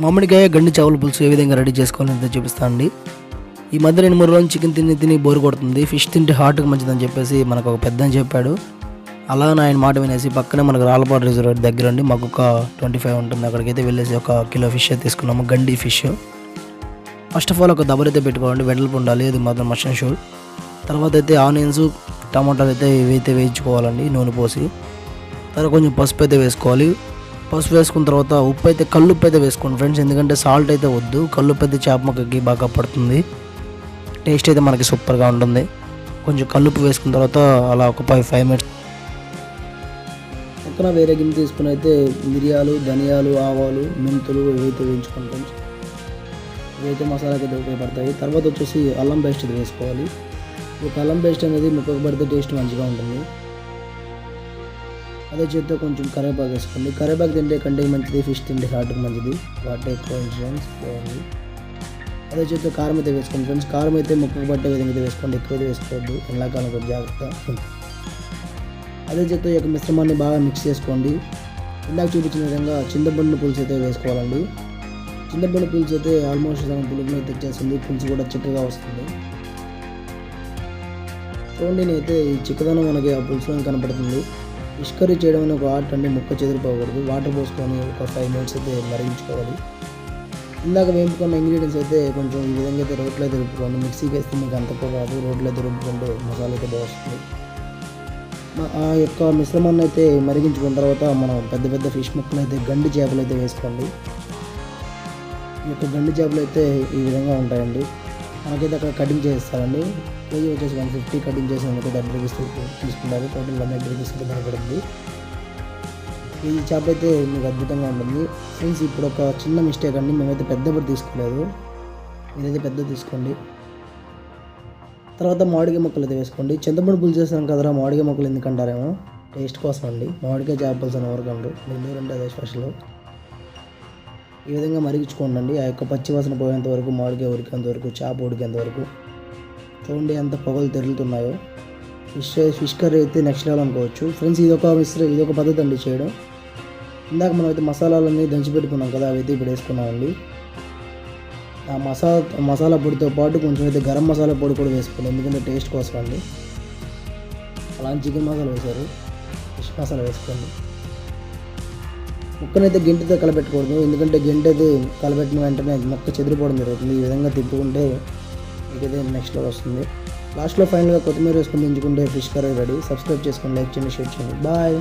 మామిడికాయ గండి చేపల పులుసు ఏ విధంగా రెడీ చేసుకోవాలని చూపిస్తాను అండి ఈ మధ్య రెండు మూడు రోజులు చికెన్ తిని తిని బోరు కొడుతుంది. ఫిష్ తింటే హార్ట్కి మంచిదని చెప్పేసి మనకు ఒక పెద్ద చెప్పాడు. అలా ఆయన మాట వినేసి పక్కనే మనకు రాళ్ళపాడు రిజర్వ్ దగ్గర అండి మాకు ఒక ట్వంటీ ఫైవ్ ఉంటుంది. అక్కడికైతే వెళ్ళేసి ఒక కిలో ఫిష్ అయితే తీసుకున్నాము. గండి ఫిష్. ఫస్ట్ ఆఫ్ ఆల్ ఒక దబరైతే పెట్టుకోవాలండి. వెడల్పు ఉండాలి. అది మాత్రం మషన్ షూర్. తర్వాత అయితే ఆనియన్స్ టమాటాలు అయితే ఇవైతే వేయించుకోవాలండి. నూనె పోసి. తర్వాత కొంచెం పసుపు అయితే వేసుకోవాలి. పసుపు వేసుకున్న తర్వాత ఉప్పు అయితే కల్లుప్పు అయితే వేసుకోండి ఫ్రెండ్స్. ఎందుకంటే సాల్ట్ అయితే వద్దు కల్లుప్పు అయితే చేప మొక్కకి బాగా పడుతుంది. టేస్ట్ అయితే మనకి సూపర్గా ఉంటుంది. కొంచెం కల్లుప్పు వేసుకున్న తర్వాత అలా ఒక ఫైవ్ ఫైవ్ మినిట్స్. పక్కన వేరే గిన్నె తీసుకుని అయితే మిరియాలు ధనియాలు ఆవాలు మెంతులు ఇవైతే వేయించుకోండి ఫ్రెండ్స్. ఇవైతే మసాలాకి అయితే ఉపయోగపడతాయి. తర్వాత వచ్చేసి అల్లం పేస్ట్ అయితే వేసుకోవాలి. ఒక అల్లం పేస్ట్ అనేది ముక్కకు పడితే టేస్ట్ మంచిగా ఉంటుంది. అదే చేత్తో కొంచెం కరివేపాకు వేసుకోండి. కరివేపాకు తింటే కంటే మంచిది ఫిష్ తింటే హార్ట్కి మంచిది. వాటర్ ఎక్కువ ఇన్సూరెన్స్ పోయింది అదే చేత్తో కారం అయితే వేసుకోండి ఫ్రెండ్స్ కారం అయితే ముక్కకు పట్టే విధంగా అయితే వేసుకోండి. ఎక్కువ అయితే వేసుకోవద్దు. ఎండాకాలం కొంచెం జాగ్రత్త అదే చేత్తో యొక్క మిశ్రమాన్ని బాగా మిక్స్ చేసుకోండి. ఇందాక చూపించిన విధంగా చింతపండు పులుసు అయితే వేసుకోవాలండి. చింతపండు పులుసు అయితే ఆల్మోస్ట్ సగం పులుపుని అయితే తెచ్చేస్తుంది. పులుసు కూడా చిక్కగా వస్తుంది. చూడండి నేనైతే ఈ చిక్కదనం మనకి ఆ పులుసులో కనపడుతుంది. ఫిష్ కర్రీ చేయడం అనే ఒక ఆర్ట్ అండి ముక్క చెదిరిపోకూడదు వాటర్ పోసుకొని ఒక ఫైవ్ మినిట్స్ అయితే మరిగించుకోవాలి. ఇందాక వేపుకున్న ఇంగ్రీడియంట్స్ అయితే కొంచెం ఈ విధంగా అయితే రోట్లో అయితే రుబ్బుకోండి. మిక్సీకి వేస్తే మీకు అంత కాదు రోట్లో అయితే రుబ్బుకుంటే మసాలా అయితే బాగుంటుంది. ఆ యొక్క మిశ్రమాన్ని అయితే మరిగించుకున్న తర్వాత మనం పెద్ద పెద్ద ఫిష్ ముక్కలు అయితే గండి చేపలు అయితే వేసుకోండి. ఈ యొక్క గండి చేపలు అయితే ఈ విధంగా ఉంటాయండి. మనకైతే అక్కడ కటింగ్ చేస్తారండి. కేజీ వచ్చేసి వన్ ఫిఫ్టీ కటింగ్ చేసి మనకి హండ్రెడ్ రూపీస్ తీసుకుంటారు. టోటల్ హండ్రెడ్ రూపీస్ కూడా కనపడుతుంది ఈ చేప అయితే మీకు అద్భుతంగా ఉంటుంది. ఫ్రెండ్స్ ఇప్పుడు ఒక చిన్న మిస్టేక్ అండి. మేమైతే పెద్ద బుట్ట తీసుకోలేదు. మీరైతే పెద్ద తీసుకోండి. తర్వాత మామిడికాయ మొక్కలు అయితే వేసుకోండి. చింతపండు పులుసు చేస్తాం కదరా మామిడికాయ మొక్కలు ఎందుకంటారేమో టేస్ట్ కోసం అండి. మామిడికాయ చేప పులుసు అని ఎవరికి నెల్లూరు అంటే అదే స్పెషల్. ఈ విధంగా మరిగించుకోండి ఆ యొక్క పచ్చివాసన పోయేంత వరకు మామిడికాయ ఉడికేంత వరకు చేప ఉడికేంత వరకు. చూడండి ఎంత పొగలు తెరులుతున్నాయో. ఫిష్ ఫిష్ కర్రీ అయితే నెక్స్ట్ లెవెల్ అనుకోవచ్చు. ఫ్రెండ్స్ ఇది ఒక మిశ్ర ఇది ఒక పద్ధతి అండి చేయడం. ఇందాక మనం అయితే మసాలాలన్నీ దంచి పెట్టుకున్నాం కదా అవి అయితే ఇప్పుడు వేసుకున్నామండి. ఆ మసాలా మసాలా పొడితో పాటు కొంచెం అయితే గరం మసాలా పొడి కూడా వేసుకోండి ఎందుకంటే టేస్ట్ కోసం అండి. అలా చికెన్ మసాలా వేశారు. ఫిష్ మసాలా వేసుకోండి. ముక్కనైతే గెంటితో కలపెట్టకూడదు ఎందుకంటే గెంటి అయితే కలపెట్టిన వెంటనే మొక్క చెదిరిపోవడం జరుగుతుంది. ఈ విధంగా తిప్పుకుంటే మీకైతే నెక్స్ట్ లెవెల్ వస్తుంది. లాస్ట్లో ఫైనల్గా కొత్తిమీర వేసుకొని దించుకుంటే ఫిష్ కర్రీ రెడీ సబ్స్క్రైబ్ చేసుకోండి లైక్ చేయండి షేర్ చేయండి. బాయ్